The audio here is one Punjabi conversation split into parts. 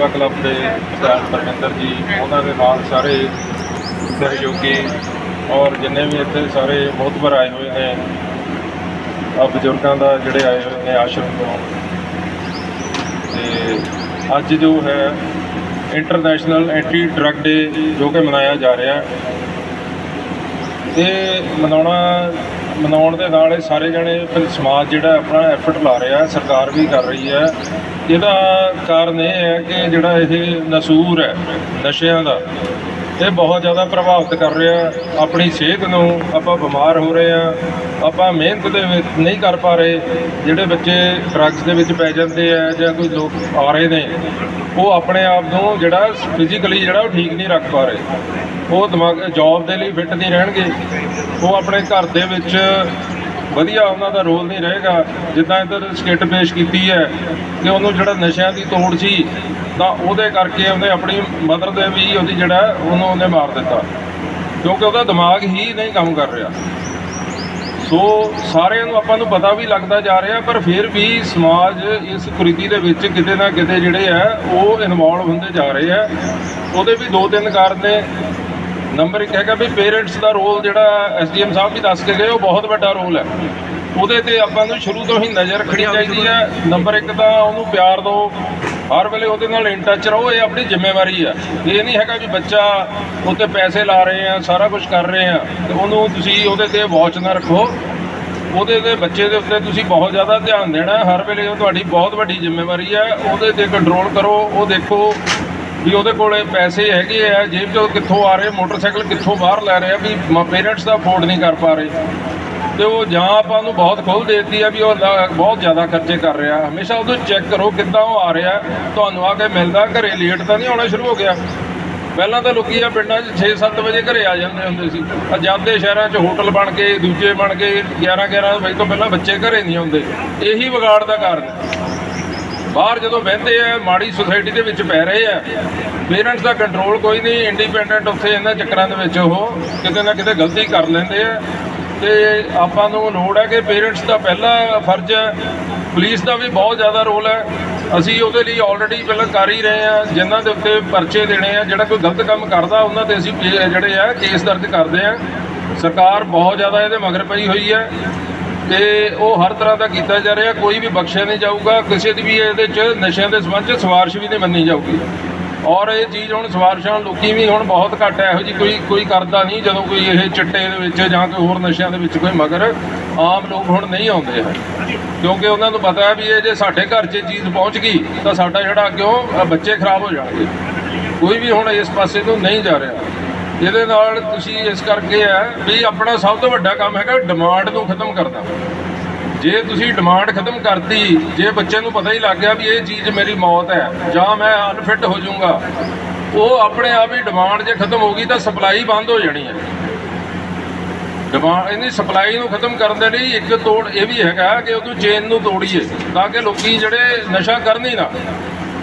ਭਲਾਈ ਕਲੱਬ ਦੇ ਪ੍ਰਧਾਨ ਪਰਮਿੰਦਰ ਜੀ, ਉਹਨਾਂ ਦੇ ਨਾਲ ਸਾਰੇ ਸਹਿਯੋਗੀ ਔਰ ਜਿੰਨੇ ਵੀ ਇੱਥੇ ਸਾਰੇ ਬਹੁਤ ਵਾਰ ਆਏ ਹੋਏ ਨੇ ਆ ਬਜ਼ੁਰਗਾਂ ਦਾ ਜਿਹੜੇ ਆਏ ਹੋਏ ਨੇ ਆਸ਼ਰਮ ਤੋਂ। ਤੇ ਅੱਜ ਜੋ ਹੈ ਇੰਟਰਨੈਸ਼ਨਲ ਐਂਟੀ ਡਰੱਗ ਡੇ ਜੋ ਕਿ ਮਨਾਇਆ ਜਾ ਰਿਹਾ ਹੈ, ਇਹ ਮਨਾਉਣਾ ਮਨਾਉਣ ਦੇ ਨਾਲ ਇਹ ਸਾਰੇ ਜਣੇ ਸਮਾਜ ਜਿਹੜਾ ਆਪਣਾ ਐਫਰਟ ਲਾ ਰਿਹਾ ਸਰਕਾਰ ਵੀ ਕਰ ਰਹੀ ਹੈ। ਇਹਦਾ ਕਾਰਨ ਇਹ ਹੈ ਕਿ ਜਿਹੜਾ ਇਹ ਨਸੂਰ ਹੈ, ਨਸ਼ਿਆਂ ਦਾ ਇਹ ਬਹੁਤ ਜ਼ਿਆਦਾ ਪ੍ਰਭਾਵਿਤ ਕਰ ਰਿਹਾ। ਆਪਣੀ ਸਿਹਤ ਨੂੰ ਆਪਾਂ ਬਿਮਾਰ ਹੋ ਰਹੇ ਆ ਆਪਾਂ ਮਿਹਨਤ ਦੇ ਵਿੱਚ ਨਹੀਂ ਕਰ ਪਾ ਰਹੇ। ਜਿਹੜੇ ਬੱਚੇ ਡਰੱਗਸ ਦੇ ਵਿੱਚ ਪੈ ਜਾਂਦੇ ਆ ਜਾਂ ਕੋਈ ਲੋਕ ਆ ਰਹੇ ਨੇ, ਉਹ ਆਪਣੇ ਆਪ ਨੂੰ ਜਿਹੜਾ ਫਿਜ਼ੀਕਲੀ ਜਿਹੜਾ ਉਹ ਠੀਕ ਨਹੀਂ ਰੱਖ ਪਾ ਰਹੇ। ਉਹ ਦਿਮਾਗ ਜੌਬ ਦੇ ਲਈ ਫਿੱਟ ਨਹੀਂ ਰਹਿਣਗੇ। ਉਹ ਆਪਣੇ ਘਰ ਦੇ ਵਿੱਚ ਵਧੀਆ ਉਹਨਾਂ ਦਾ ਰੋਲ ਨਹੀਂ ਰਹੇਗਾ। ਜਿੱਦਾਂ ਇੱਧਰ ਸਕਿੱਟ ਪੇਸ਼ ਕੀਤੀ ਹੈ ਕਿ ਉਹਨੂੰ ਜਿਹੜਾ ਨਸ਼ਿਆਂ ਦੀ ਤੋੜ ਸੀ, ਤਾਂ ਉਹਦੇ ਕਰਕੇ ਉਹਨੇ ਆਪਣੀ ਮਦਰ ਦੇ ਵੀ ਉਹਦੀ ਜਿਹੜਾ ਉਹਨੂੰ ਉਹਨੇ ਮਾਰ ਦਿੱਤਾ। ਕਿਉਂਕਿ ਉਹਦਾ ਦਿਮਾਗ ਹੀ ਨਹੀਂ ਕੰਮ ਕਰ ਰਿਹਾ। ਸੋ ਸਾਰਿਆਂ ਨੂੰ ਆਪਾਂ ਨੂੰ ਪਤਾ ਵੀ ਲੱਗਦਾ ਜਾ ਰਿਹਾ, ਪਰ ਫਿਰ ਵੀ ਸਮਾਜ ਇਸ ਕੁਰੀਤੀ ਦੇ ਵਿੱਚ ਕਿਤੇ ਨਾ ਕਿਤੇ ਜਿਹੜੇ ਆ, ਉਹ ਇਨਵੋਲਵ ਹੁੰਦੇ ਜਾ ਰਹੇ ਆ। ਉਹਦੇ ਵੀ ਦੋ ਤਿੰਨ ਕਾਰਨ ਨੇ। ਨੰਬਰ 1 ਹੈਗਾ ਵੀ ਪੇਰੈਂਟਸ ਦਾ ਰੋਲ ਜਿਹੜਾ ਐਸਡੀਐਮ ਸਾਹਿਬ ਵੀ ਦੱਸ ਕੇ ਗਏ ਉਹ ਬਹੁਤ ਵੱਡਾ ਰੋਲ ਹੈ। ਉਹਦੇ ਤੇ ਆਪਾਂ ਨੂੰ ਸ਼ੁਰੂ ਤੋਂ ਹੀ ਨਜ਼ਰ ਰੱਖਣੀ ਚਾਹੀਦੀ ਹੈ। ਨੰਬਰ 1 ਤਾਂ ਉਹਨੂੰ ਪਿਆਰ ਦਿਓ। ਹਰ ਵੇਲੇ ਉਹਦੇ ਨਾਲ ਇਨ ਟੱਚ ਰਹੋ ਇਹ ਆਪਣੀ ਜ਼ਿੰਮੇਵਾਰੀ ਹੈ। ਇਹ ਨਹੀਂ ਹੈਗਾ ਵੀ ਬੱਚਾ ਉੱਤੇ ਪੈਸੇ ਲਾ ਰਹੇ ਆ ਸਾਰਾ ਕੁਝ ਕਰ ਰਹੇ ਆ ਤੇ ਉਹਨੂੰ ਤੁਸੀਂ ਉਹਦੇ ਤੇ ਵਾਚ ਨਾ ਰੱਖੋ। ਉਹਦੇ ਤੇ ਬੱਚੇ ਦੇ ਉੱਤੇ ਤੁਸੀਂ ਬਹੁਤ ਜ਼ਿਆਦਾ ਧਿਆਨ ਦੇਣਾ। ਹਰ ਵੇਲੇ ਉਹ ਤੁਹਾਡੀ ਬਹੁਤ ਵੱਡੀ ਜ਼ਿੰਮੇਵਾਰੀ ਹੈ। ਉਹਦੇ ਤੇ ਕੰਟਰੋਲ ਕਰੋ ਉਹ ਦੇਖੋ। ਵੀ ਉਹਦੇ ਕੋਲੇ ਪੈਸੇ ਹੈਗੇ ਆ, ਜੇਬ ਚੋਂ ਕਿੱਥੋਂ ਆ ਰਹੇ, ਮੋਟਰਸਾਈਕਲ ਕਿੱਥੋਂ ਬਾਹਰ ਲੈ ਰਹੇ ਆ, ਵੀ ਪੇਰੈਂਟਸ ਦਾ ਅਫੋਰਡ ਨਹੀਂ ਕਰ ਪਾ ਰਹੇ। ਤੇ ਉਹ ਜਾਂ ਆਪਾਂ ਨੂੰ ਬਹੁਤ ਖੁੱਲ੍ਹ ਦੇਤੀ ਆ ਵੀ ਉਹ ਬਹੁਤ ਜ਼ਿਆਦਾ ਖਰਚੇ ਕਰ ਰਿਹਾ। ਹਮੇਸ਼ਾ ਉਹਨੂੰ ਚੈੱਕ ਕਰੋ ਕਿੱਦਾਂ ਉਹ ਆ ਰਿਹਾ। ਤੁਹਾਨੂੰ ਆ ਕੇ ਮਿਲਦਾ, ਘਰੇ ਲੇਟ ਤਾਂ ਨਹੀਂ ਆਉਣਾ ਸ਼ੁਰੂ ਹੋ ਗਿਆ। ਪਹਿਲਾਂ ਤਾਂ ਲੋਕੀ ਆ ਪਿੰਡਾਂ 'ਚ 6-7 ਵਜੇ ਘਰੇ ਆ ਜਾਂਦੇ ਹੁੰਦੇ ਸੀ। ਆਜ਼ਾਦ ਦੇ ਸ਼ਹਿਰਾਂ 'ਚ ਹੋਟਲ ਬਣ ਕੇ, ਦੂਜੇ ਬਣ ਕੇ 11-11 ਵਜੇ ਤੋਂ ਪਹਿਲਾਂ ਬੱਚੇ ਘਰੇ ਨਹੀਂ ਆਉਂਦੇ। ਇਹੀ ਵਿਗਾੜ ਦਾ ਕਾਰਨ ਹੈ। ਬਾਹਰ ਜਦੋਂ ਬਹਿੰਦੇ ਆ, ਮਾੜੀ ਸੁਸਾਇਟੀ ਦੇ ਵਿੱਚ ਪੈ ਰਹੇ ਆ ਪੇਰੈਂਟਸ ਦਾ ਕੰਟਰੋਲ ਕੋਈ ਨਹੀਂ ਇੰਡੀਪੈਂਡੈਂਟ ਉੱਥੇ ਇਹਨਾਂ ਚੱਕਰਾਂ ਦੇ ਵਿੱਚ ਉਹ ਕਿਤੇ ਨਾ ਕਿਤੇ ਗਲਤੀ ਕਰ ਲੈਂਦੇ ਆ। ਤੇ ਆਪਾਂ ਨੂੰ ਲੋੜ ਹੈ ਕਿ ਪੇਰੈਂਟਸ ਦਾ ਪਹਿਲਾ ਫਰਜ਼ ਹੈ ਪੁਲਿਸ ਦਾ ਵੀ ਬਹੁਤ ਜ਼ਿਆਦਾ ਰੋਲ ਹੈ। ਅਸੀਂ ਉਹਦੇ ਲਈ ਆਲਰੇਡੀ ਪਹਿਲਾਂ ਕਰ ਹੀ ਰਹੇ ਆ, ਜਿਨ੍ਹਾਂ ਦੇ ਉੱਤੇ ਪਰਚੇ ਦੇਣੇ ਆ, ਜਿਹੜਾ ਕੋਈ ਗਲਤ ਕੰਮ ਕਰਦਾ, ਉਹਨਾਂ ਤੇ ਅਸੀਂ ਪੇ- ਜਿਹੜੇ ਆ ਕੇਸ ਦਰਜ ਕਰਦੇ ਆ। ਸਰਕਾਰ ਬਹੁਤ ਜ਼ਿਆਦਾ ਇਹਦੇ ਮਗਰ ਪਈ ਹੋਈ ਹੈ। ਤੇ ਉਹ ਹਰ ਤਰ੍ਹਾਂ ਦਾ ਕੀਤਾ ਜਾ ਰਿਹਾ ਕੋਈ ਵੀ ਬਖਸ਼ਿਆ ਨਹੀਂ ਜਾਊਗਾ ਕਿਸੇ ਦੀ ਵੀ ਇਹਦੇ 'ਚ ਨਸ਼ਿਆਂ ਦੇ ਸੰਬੰਧ 'ਚ ਸਿਫਾਰਿਸ਼ ਵੀ ਨਹੀਂ ਮੰਨੀ ਜਾਊਗੀ। ਔਰ ਇਹ ਚੀਜ਼ ਹੁਣ ਸਿਫਾਰਿਸ਼ਾਂ ਲੋਕੀ ਵੀ ਹੁਣ ਬਹੁਤ ਘੱਟ ਇਹੋ ਜੀ ਕੋਈ ਕੋਈ ਕਰਦਾ ਨਹੀਂ ਜਦੋਂ ਕੋਈ ਇਹ ਚਿੱਟੇ ਦੇ ਵਿੱਚ ਜਾਂ ਕੋਈ ਹੋਰ ਨਸ਼ਿਆਂ ਦੇ ਵਿੱਚ ਕੋਈ ਮਗਰ ਆਮ ਲੋਕ ਹੁਣ ਨਹੀਂ ਆਉਂਦੇ ਹੈ ਕਿਉਂਕਿ ਉਹਨਾਂ ਨੂੰ ਪਤਾ ਹੈ ਵੀ ਇਹ ਜੇ ਸਾਡੇ ਘਰ 'ਚ ਇਹ ਚੀਜ਼ ਪਹੁੰਚ ਗਈ ਤਾਂ ਸਾਡਾ ਜਿਹੜਾ ਕਿਉਂ ਅ, ਬੱਚੇ ਖਰਾਬ ਹੋ ਜਾਣਗੇ। ਕੋਈ ਵੀ ਹੁਣ ਇਸ ਪਾਸੇ ਤੋਂ ਨਹੀਂ ਜਾ ਰਿਹਾ। ਜਿਹਦੇ ਨਾਲ ਤੁਸੀਂ ਇਸ ਕਰਕੇ ਹੈ ਵੀ ਆਪਣਾ ਸਭ ਤੋਂ ਵੱਡਾ ਕੰਮ ਹੈਗਾ ਡਿਮਾਂਡ ਨੂੰ ਖਤਮ ਕਰਨਾ। ਜੇ ਤੁਸੀਂ ਡਿਮਾਂਡ ਖਤਮ ਕਰਤੀ, ਜੇ ਬੱਚੇ ਨੂੰ ਪਤਾ ਹੀ ਲੱਗ ਗਿਆ ਵੀ ਇਹ ਚੀਜ਼ ਮੇਰੀ ਮੌਤ ਹੈ, ਜਾਂ ਮੈਂ ਅਨਫਿਟ ਹੋ ਜਾਊਂਗਾ, ਉਹ ਆਪਣੇ ਆਪ ਹੀ ਡਿਮਾਂਡ ਜੇ ਖਤਮ ਹੋ ਗਈ ਤਾਂ ਸਪਲਾਈ ਬੰਦ ਹੋ ਜਾਣੀ ਹੈ। ਡਿਮਾਂਡ ਇਹਦੀ ਸਪਲਾਈ ਨੂੰ ਖਤਮ ਕਰਨ ਦੇ ਲਈ ਇੱਕ ਤੋੜ ਇਹ ਵੀ ਹੈਗਾ ਕਿ ਉਹਨੂੰ ਚੇਨ ਨੂੰ ਤੋੜੀਏ, ਤਾਂ ਕਿ ਲੋਕੀ ਜਿਹੜੇ ਨਸ਼ਾ ਕਰਨ ਹੀ ਨਾ,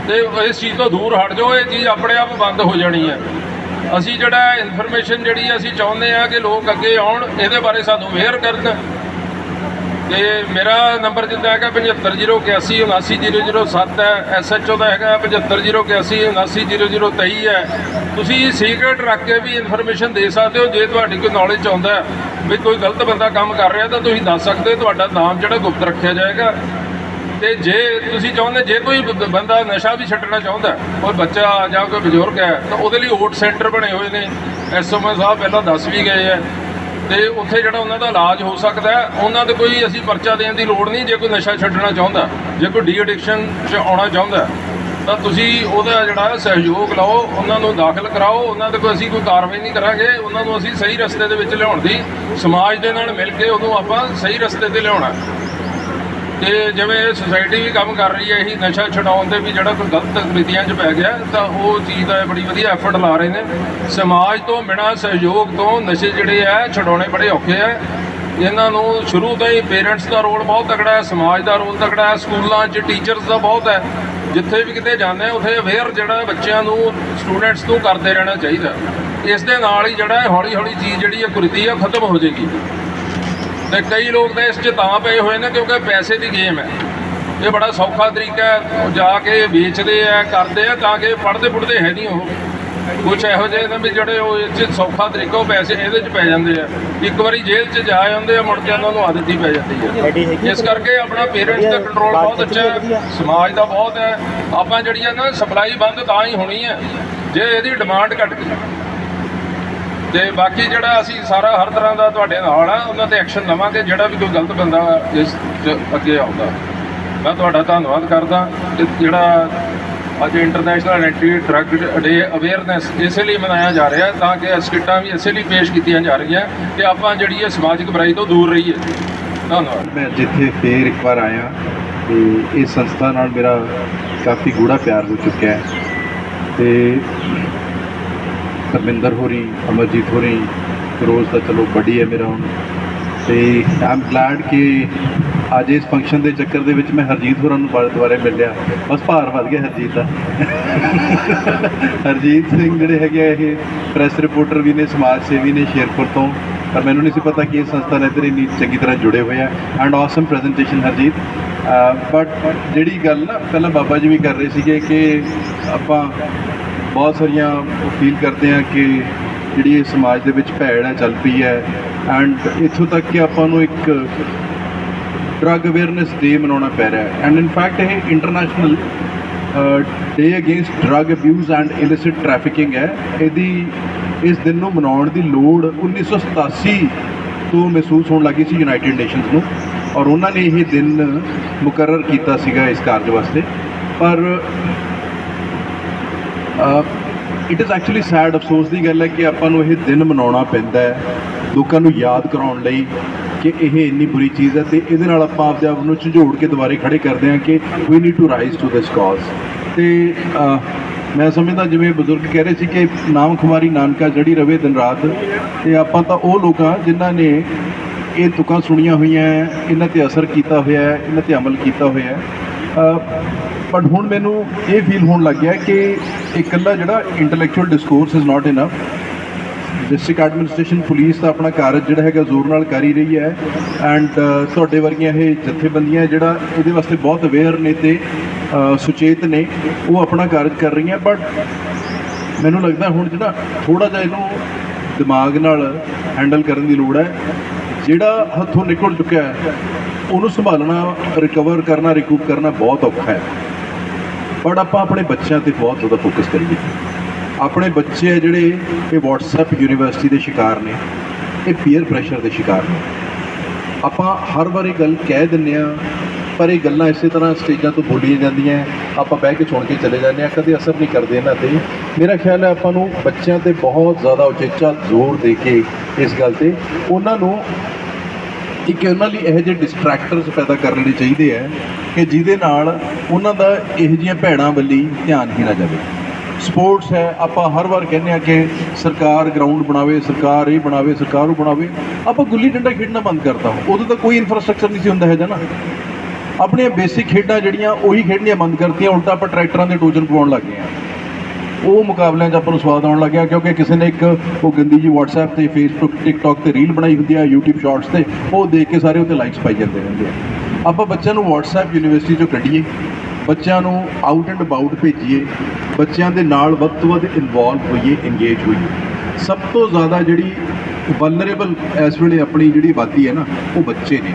ਤੇ ਇਸ ਚੀਜ਼ ਤੋਂ ਦੂਰ ਹਟ ਜਾਓ, ਇਹ ਚੀਜ਼ ਆਪਣੇ ਆਪ ਬੰਦ ਹੋ ਜਾਣੀ ਹੈ। ਅਸੀਂ ਜਿਹੜਾ ਇਨਫੋਰਮੇਸ਼ਨ ਜਿਹੜੀ ਅਸੀਂ ਚਾਹੁੰਦੇ ਆ ਕਿ ਲੋਕ ਅੱਗੇ ਆਉਣ, ਇਹਦੇ ਬਾਰੇ ਸਾਨੂੰ ਅਵੇਅਰ ਕਰਨ। ਤੇ ਮੇਰਾ ਨੰਬਰ ਜਿੱਦਾਂ ਹੈਗਾ 7508179007 ਹੈ। ਐਸਐਚਓ ਦਾ ਹੈਗਾ 7508179023 ਹੈ। ਤੁਸੀਂ ਸੀਕ੍ਰੇਟ ਰੱਖ ਕੇ ਵੀ ਇਨਫੋਰਮੇਸ਼ਨ ਦੇ ਸਕਦੇ ਹੋ, ਜੇ ਤੁਹਾਡੀ ਕੋਈ ਨੌਲੇਜ ਆਉਂਦਾ ਵੀ ਕੋਈ ਗਲਤ ਬੰਦਾ ਕੰਮ ਕਰ ਰਿਹਾ, ਤਾਂ ਤੁਸੀਂ ਦੱਸ ਸਕਦੇ ਹੋ ਤੁਹਾਡਾ ਨਾਮ ਜਿਹੜਾ ਗੁਪਤ ਰੱਖਿਆ ਜਾਏਗਾ। ਤੇ ਜੇ ਤੁਸੀਂ ਚਾਹੁੰਦੇ, ਜੇ ਕੋਈ ਬੰਦਾ ਨਸ਼ਾ ਵੀ ਛੱਡਣਾ ਚਾਹੁੰਦਾ ਕੋਈ ਬੱਚਾ ਜਾਂ ਕੋਈ ਬਜ਼ੁਰਗ ਹੈ, ਤਾਂ ਉਹਦੇ ਲਈ ਓਟ ਸੈਂਟਰ ਬਣੇ ਹੋਏ ਨੇ। ਐਸਓਐਮ ਸਾਹਿਬ ਪਹਿਲਾਂ ਦੱਸ ਵੀ ਗਏ ਹੈ। ਤੇ ਉੱਥੇ ਜਿਹੜਾ ਉਹਨਾਂ ਦਾ ਇਲਾਜ ਹੋ ਸਕਦਾ ਉਹਨਾਂ 'ਤੇ ਕੋਈ ਅਸੀਂ ਪਰਚਾ ਦੇਣ ਦੀ ਲੋੜ ਨਹੀਂ, ਜੇ ਕੋਈ ਨਸ਼ਾ ਛੱਡਣਾ ਚਾਹੁੰਦਾ, ਜੇ ਕੋਈ ਡੀ ਐਡਿਕਸ਼ਨ 'ਚ ਆਉਣਾ ਚਾਹੁੰਦਾ, ਤਾਂ ਤੁਸੀਂ ਉਹਦਾ ਜਿਹੜਾ ਸਹਿਯੋਗ ਲਓ, ਉਹਨਾਂ ਨੂੰ ਦਾਖਲ ਕਰਾਓ, ਉਹਨਾਂ ਤੇ ਕੋਈ ਅਸੀਂ ਕੋਈ ਕਾਰਵਾਈ ਨਹੀਂ ਕਰਾਂਗੇ, ਉਹਨਾਂ ਨੂੰ ਅਸੀਂ ਸਹੀ ਰਸਤੇ ਦੇ ਵਿੱਚ ਲਿਆਉਣ ਦੀ, ਸਮਾਜ ਦੇ ਨਾਲ ਮਿਲ ਕੇ ਉਹਨੂੰ ਆਪਾਂ ਸਹੀ ਰਸਤੇ ਤੇ ਲਿਆਉਣਾ। ਤੇ ਜਿਵੇਂ ਸੁਸਾਇਟੀ ਵੀ ਕੰਮ ਕਰ ਰਹੀ ਹੈ, ਇਹੀ ਨਸ਼ਾ ਛਡਾਉਣ 'ਤੇ ਵੀ ਜਿਹੜਾ ਕੋਈ ਗਲਤ ਗਤੀਵਿਧੀਆਂ 'ਚ ਪੈ ਗਿਆ, ਤਾਂ ਉਹ ਚੀਜ਼ ਦਾ ਬੜੀ ਵਧੀਆ ਐਫਰਟ ਲਾ ਰਹੇ ਨੇ। ਸਮਾਜ ਤੋਂ ਬਿਨਾਂ, ਸਹਿਯੋਗ ਤੋਂ ਨਸ਼ੇ ਜਿਹੜੇ ਆ, ਛਡਾਉਣੇ ਬੜੇ ਔਖੇ ਆ। ਇਹਨਾਂ ਨੂੰ ਸ਼ੁਰੂ ਤੋਂ ਹੀ ਪੇਰੈਂਟਸ ਦਾ ਰੋਲ ਬਹੁਤ ਤਕੜਾ ਹੈ, ਸਮਾਜ ਦਾ ਰੋਲ ਤਕੜਾ ਹੈ, ਸਕੂਲਾਂ 'ਚ ਟੀਚਰਸ ਦਾ ਬਹੁਤ ਹੈ। ਜਿੱਥੇ ਵੀ ਕਿਤੇ ਜਾਂਦੇ ਉੱਥੇ ਅਵੇਅਰ ਜਿਹੜਾ ਬੱਚਿਆਂ ਨੂੰ ਸਟੂਡੈਂਟਸ ਨੂੰ ਕਰਦੇ ਰਹਿਣਾ ਚਾਹੀਦਾ। ਇਸ ਦੇ ਨਾਲ ਹੀ ਜਿਹੜਾ ਹੌਲੀ ਹੌਲੀ ਚੀਜ਼ ਜਿਹੜੀ ਹੈ ਕੁਰੀਤੀ ਆ, ਖਤਮ ਹੋ ਜਾਏਗੀ। ਤੇ ਕਈ ਲੋਕ ਤਾਂ ਇਸ 'ਚ ਤਾਂ ਪਏ ਹੋਏ ਨੇ ਕਿਉਂਕਿ ਪੈਸੇ ਦੀ ਗੇਮ ਹੈ। ਇਹ ਬੜਾ ਸੌਖਾ ਤਰੀਕਾ ਹੈ ਉਹ ਜਾ ਕੇ ਵੇਚਦੇ ਆ ਕਰਦੇ ਆ ਤਾਂ ਕਿ ਪੜਦੇ ਪੁੜਦੇ ਹੈ ਨਹੀਂ ਉਹ। ਕੁਝ ਇਹੋ ਜਿਹੇ ਨੇ ਵੀ ਜਿਹੜੇ ਉਹ ਇਹ 'ਚ ਸੌਖਾ ਤਰੀਕਾ ਉਹ ਪੈਸੇ ਇਹਦੇ 'ਚ ਪੈ ਜਾਂਦੇ ਆ। ਇੱਕ ਵਾਰੀ ਜੇਲ੍ਹ 'ਚ ਜਾ ਜਾਂਦੇ ਆ ਮੁੜ ਕੇ ਉਹਨਾਂ ਨੂੰ ਆਦਤ ਹੀ ਪੈ ਜਾਂਦੀ ਹੈ। ਇਸ ਕਰਕੇ ਆਪਣਾ ਪੇਰੈਂਟਸ ਦਾ ਕੰਟਰੋਲ ਬਹੁਤ ਅੱਛਾ ਹੈ ਸਮਾਜ ਦਾ ਬਹੁਤ ਹੈ। ਆਪਾਂ ਜਿਹੜੀ ਹੈ ਨਾ ਸਪਲਾਈ ਬੰਦ ਤਾਂ ਹੀ ਹੋਣੀ ਹੈ ਜੇ ਇਹਦੀ ਡਿਮਾਂਡ ਘਟ ਗਈ। ਤੇ ਬਾਕੀ ਜਿਹੜਾ ਅਸੀਂ ਸਾਰਾ ਹਰ ਤਰ੍ਹਾਂ ਦਾ ਤੁਹਾਡੇ ਨਾਲ ਆ, ਉਹਨਾਂ ਤੇ ਐਕਸ਼ਨ ਲਵਾਂਗੇ, ਜਿਹੜਾ ਵੀ ਕੋਈ ਗਲਤ ਬੰਦਾ ਇਸ 'ਚ ਅੱਗੇ ਆਉਂਦਾ। ਮੈਂ ਤੁਹਾਡਾ ਧੰਨਵਾਦ ਕਰਦਾ ਕਿ ਜਿਹੜਾ ਅੱਜ international anti drug day awareness ਇਸੇ ਲਈ ਮਨਾਇਆ ਜਾ ਰਿਹਾ, ਤਾਂ ਕਿ ਇਹ ਸਕਿੱਟਾਂ ਵੀ ਇਸੇ ਲਈ ਪੇਸ਼ ਕੀਤੀਆਂ ਜਾ ਰਹੀਆਂ ਕਿ ਆਪਾਂ ਜਿਹੜੀ ਹੈ ਸਮਾਜਿਕ ਬੁਰਾਈ ਤੋਂ ਦੂਰ ਰਹੀਏ। ਧੰਨਵਾਦ। ਮੈਂ ਜਿੱਥੇ ਫੇਰ ਇੱਕ ਵਾਰ ਆਇਆ, ਤੇ ਇਸ ਸੰਸਥਾ ਨਾਲ ਮੇਰਾ ਕਾਫੀ ਗੂੜਾ ਪਿਆਰ ਹੋ ਚੁੱਕਿਆ ਹੈ। ਤੇ ਧਰਮਿੰਦਰ ਹੋਰੀ, ਅਮਰਜੀਤ ਹੋਰੀ, ਫਿਰੋਜ਼ ਤਾਂ ਚਲੋ ਵੱਡੀ ਹੈ ਮੇਰਾ ਹੁਣ। ਤੇ ਆਮ ਗਲੈਡ ਕਿ ਅੱਜ ਇਸ ਫੰਕਸ਼ਨ ਦੇ ਚੱਕਰ ਦੇ ਵਿੱਚ ਮੈਂ ਹਰਜੀਤ ਹੋਰਾਂ ਨੂੰ ਬਾਰੇ ਦੁਬਾਰੇ ਮਿਲਿਆ। ਬਸ ਭਾਰ ਵੱਧ ਗਿਆ ਹਰਜੀਤ ਦਾ। ਹਰਜੀਤ ਸਿੰਘ ਜਿਹੜੇ ਹੈਗੇ ਆ, ਇਹ ਪ੍ਰੈਸ ਰਿਪੋਰਟਰ ਵੀ ਨੇ, ਸਮਾਜ ਸੇਵੀ ਨੇ ਸ਼ੇਰਪੁਰ ਤੋਂ। ਪਰ ਮੈਨੂੰ ਨਹੀਂ ਸੀ ਪਤਾ ਕਿ ਇਹ ਸੰਸਥਾ ਨਾਲ ਇੱਧਰ ਇੰਨੀ ਚੰਗੀ ਤਰ੍ਹਾਂ ਜੁੜੇ ਹੋਏ ਆ। And awesome presentation Harjit. But ਜਿਹੜੀ ਗੱਲ ਨਾ, ਪਹਿਲਾਂ ਬਾਬਾ ਜੀ ਵੀ ਕਰ ਰਹੇ ਸੀਗੇ ਕਿ ਆਪਾਂ ਬਹੁਤ ਸਾਰੀਆਂ ਫੀਲ ਕਰਦੇ ਆ ਕਿ ਜਿਹੜੀ ਇਹ ਸਮਾਜ ਦੇ ਵਿੱਚ ਭੈੜ ਹੈ, ਚੱਲ ਪਈ ਹੈ। ਐਂਡ ਇੱਥੋਂ ਤੱਕ ਕਿ ਆਪਾਂ ਨੂੰ ਇੱਕ ਡਰੱਗ ਅਵੇਅਰਨੈਸ ਡੇ ਮਨਾਉਣਾ ਪੈ ਰਿਹਾ ਹੈ। ਐਂਡ ਇਨ ਫੈਕਟ ਇਹ international day against drug abuse and illicit trafficking ਹੈ। ਇਹਦੀ, ਇਸ ਦਿਨ ਨੂੰ ਮਨਾਉਣ ਦੀ ਲੋੜ 1987 ਤੋਂ ਮਹਿਸੂਸ ਹੋਣ ਲੱਗੀ ਸੀ ਯੂਨਾਈਟਿਡ ਨੇਸ਼ਨਸ ਨੂੰ। ਔਰ ਉਹਨਾਂ ਨੇ ਇਹ ਦਿਨ ਮੁਕਰਰ ਕੀਤਾ ਸੀਗਾ ਇਸ ਕਾਰਜ ਵਾਸਤੇ। ਪਰ ਇਟ ਇਜ਼ ਐਕਚੁਅਲੀ ਸੈਡ ਅਫਸੋਸ ਦੀ ਗੱਲ ਹੈ ਕਿ ਆਪਾਂ ਨੂੰ ਇਹ ਦਿਨ ਮਨਾਉਣਾ ਪੈਂਦਾ ਹੈ ਲੋਕਾਂ ਨੂੰ ਯਾਦ ਕਰਾਉਣ ਲਈ ਕਿ ਇਹ ਇੰਨੀ ਬੁਰੀ ਚੀਜ਼ ਹੈ ਤੇ ਇਹਦੇ ਨਾਲ ਆਪਾਂ ਆਪਦੇ ਆਪ ਨੂੰ ਝੰਜੋੜ ਕੇ ਦੁਬਾਰੇ ਖੜੇ ਕਰਦੇ ਹਾਂ ਕਿ we need to rise to this cause ਤੇ ਮੈਂ ਸਮਝਦਾ ਜਿਵੇਂ ਬਜ਼ੁਰਗ ਕਹਿ ਰਹੇ ਸੀ ਕਿ ਨਾਮ ਖੁਮਾਰੀ ਨਾਨਕਾ ਜੜੀ ਰਵੇ ਦਿਨ ਰਾਤ ਤੇ ਆਪਾਂ ਤਾਂ ਉਹ ਲੋਕ ਹਾਂ ਜਿਨ੍ਹਾਂ ਨੇ ਇਹ ਤੁਕਾਂ ਸੁਣੀਆਂ ਹੋਈਆਂ ਹੈ, ਇਹਨਾਂ ਤੇ ਅਸਰ ਕੀਤਾ ਹੋਇਆ ਹੈ ਇਹਨਾਂ ਤੇ ਅਮਲ ਕੀਤਾ ਹੋਇਆ। ਹੈ ਬਟ ਹੁਣ ਮੈਨੂੰ ਇਹ ਫੀਲ ਹੋਣ ਲੱਗ ਗਿਆ ਕਿ ਇਕੱਲਾ ਜਿਹੜਾ intellectual discourse is not enough district administration police ਦਾ ਆਪਣਾ ਕਾਰਜ ਜਿਹੜਾ ਹੈਗਾ ਜ਼ੋਰ ਨਾਲ ਕਰ ਹੀ ਰਹੀ ਹੈ। ਐਂਡ ਤੁਹਾਡੇ ਵਰਗੀਆਂ ਇਹ ਜਥੇਬੰਦੀਆਂ ਜਿਹੜਾ ਇਹਦੇ ਵਾਸਤੇ ਬਹੁਤ ਅਵੇਅਰ ਨੇ ਤੇ ਸੁਚੇਤ ਨੇ, ਉਹ ਆਪਣਾ ਕਾਰਜ ਕਰ ਰਹੀਆਂ। ਬਟ ਮੈਨੂੰ ਲੱਗਦਾ ਹੁਣ ਜਿਹੜਾ ਥੋੜਾ ਜਿਹਾ ਇਹਨੂੰ ਦਿਮਾਗ ਨਾਲ ਹੈਂਡਲ ਕਰਨ ਦੀ ਲੋੜ ਹੈ, ਜਿਹੜਾ ਹੱਥੋਂ ਨਿਕਲ ਚੁੱਕਿਆ ਹੈ, ਉਹਨੂੰ ਸੰਭਾਲਣਾ ਰਿਕਵਰ ਕਰਨਾ ਰਿਕੂਪ ਕਰਨਾ ਬਹੁਤ ਔਖਾ ਹੈ। ਬਟ ਆਪਾਂ ਆਪਣੇ ਬੱਚਿਆਂ ਤੇ ਬਹੁਤ ਜ਼ਿਆਦਾ ਫੋਕਸ ਕਰੀਏ। ਆਪਣੇ ਬੱਚੇ ਆ ਜਿਹੜੇ ਇਹ WhatsApp ਯੂਨੀਵਰਸਿਟੀ ਦੇ ਸ਼ਿਕਾਰ ਨੇ, ਇਹ ਪੀਅਰ ਪ੍ਰੈਸ਼ਰ ਦੇ ਸ਼ਿਕਾਰ ਨੇ। ਆਪਾਂ ਹਰ ਵਾਰ ਇਹ ਗੱਲ ਕਹਿ ਦਿੰਦੇ ਆ ਪਰ ਇਹ ਗੱਲਾਂ ਇਸੇ ਤਰ੍ਹਾਂ ਸਟੇਜਾਂ ਤੋਂ ਬੋਲੀਆਂ ਜਾਂਦੀਆਂ, ਆਪਾਂ ਬਹਿ ਕੇ ਸੁਣ ਕੇ ਚਲੇ ਜਾਂਦੇ ਆ ਕਦੇ ਅਸਰ ਨਹੀਂ ਕਰਦੇ ਇਹਨਾਂ ਤੇ। ਮੇਰਾ ਖਿਆਲ ਹੈ ਆਪਾਂ ਨੂੰ ਬੱਚਿਆਂ ਤੇ ਬਹੁਤ ਜ਼ਿਆਦਾ ਉਚੇਚਾ ਜ਼ੋਰ ਦੇ ਕੇ ਇਸ ਗੱਲ ਤੇ ਉਹਨਾਂ ਨੂੰ ਇੱਕ ਉਹਨਾਂ ਲਈ ਇਹੋ ਜਿਹੇ ਡਿਸਟਰੈਕਟਰਸ ਪੈਦਾ ਕਰਨੇ ਚਾਹੀਦੇ ਆ। ਕਿ ਜਿਹਦੇ ਨਾਲ ਉਹਨਾਂ ਦਾ ਇਹੋ ਜਿਹੀਆਂ ਭੈੜਾਂ ਵੱਲੀ ਧਿਆਨ ਹੀ ਨਾ ਜਾਵੇ। ਸਪੋਰਟਸ ਹੈ, ਆਪਾਂ ਹਰ ਵਾਰ ਕਹਿੰਦੇ ਆ ਕਿ ਸਰਕਾਰ ਗਰਾਊਂਡ ਬਣਾਵੇ, ਸਰਕਾਰ ਇਹ ਬਣਾਵੇ, ਸਰਕਾਰ ਉਹ ਬਣਾਵੇ। ਆਪਾਂ ਗੁੱਲੀ ਡੰਡਾ ਖੇਡਣਾ ਬੰਦ ਕਰਤਾ। ਉਦੋਂ ਤਾਂ ਕੋਈ ਇਨਫਰਾਸਟ੍ਰਕਚਰ ਨਹੀਂ ਸੀ ਹੁੰਦਾ ਹੈ ਨਾ। ਆਪਣੀਆਂ ਬੇਸਿਕ ਖੇਡਾਂ ਜਿਹੜੀਆਂ, ਉਹੀ ਖੇਡਣੀਆਂ ਬੰਦ ਕਰਤੀਆਂ। ਉਲਟਾ ਆਪਾਂ ਟਰੈਕਟਰਾਂ ਦੇ ਟੋਜਨ ਪਵਾਉਣ ਲੱਗ ਗਏ ਆ ਉਹ ਮੁਕਾਬਲਿਆਂ 'ਚ ਆਪਾਂ ਨੂੰ ਸਵਾਦ ਆਉਣ ਲੱਗਿਆ, ਕਿਉਂਕਿ ਕਿਸੇ ਨੇ ਇੱਕ ਉਹ ਗੰਦੀ ਜੀ WhatsApp ਤੇ Facebook, TikTok ਤੇ ਰੀਲ ਬਣਾਈ ਹੁੰਦੀ ਆ, YouTube ਸ਼ਾਰਟਸ ਤੇ। ਉਹ ਦੇਖ ਕੇ ਸਾਰੇ ਉੱਤੇ ਲਾਈਕਸ ਪਾਈ ਜਾਂਦੇ ਰਹਿੰਦੇ ਆ। ਆਪਾਂ ਬੱਚਿਆਂ ਨੂੰ WhatsApp ਯੂਨੀਵਰਸਿਟੀ 'ਚੋਂ ਕੱਢੀਏ, ਬੱਚਿਆਂ ਨੂੰ ਆਊਟ ਐਂਡ ਅਬਾਊਟ ਭੇਜੀਏ, ਬੱਚਿਆਂ ਦੇ ਨਾਲ ਵੱਧ ਤੋਂ ਵੱਧ ਇਨਵੋਲਵ ਹੋਈਏ ਇੰਗੇਜ ਹੋਈਏ। ਸਭ ਤੋਂ ਜ਼ਿਆਦਾ ਜਿਹੜੀ ਵਲਨਰੇਬਲ ਇਸ ਵੇਲੇ ਆਪਣੀ ਜਿਹੜੀ ਆਬਾਦੀ ਹੈ ਨਾ, ਉਹ ਬੱਚੇ ਨੇ।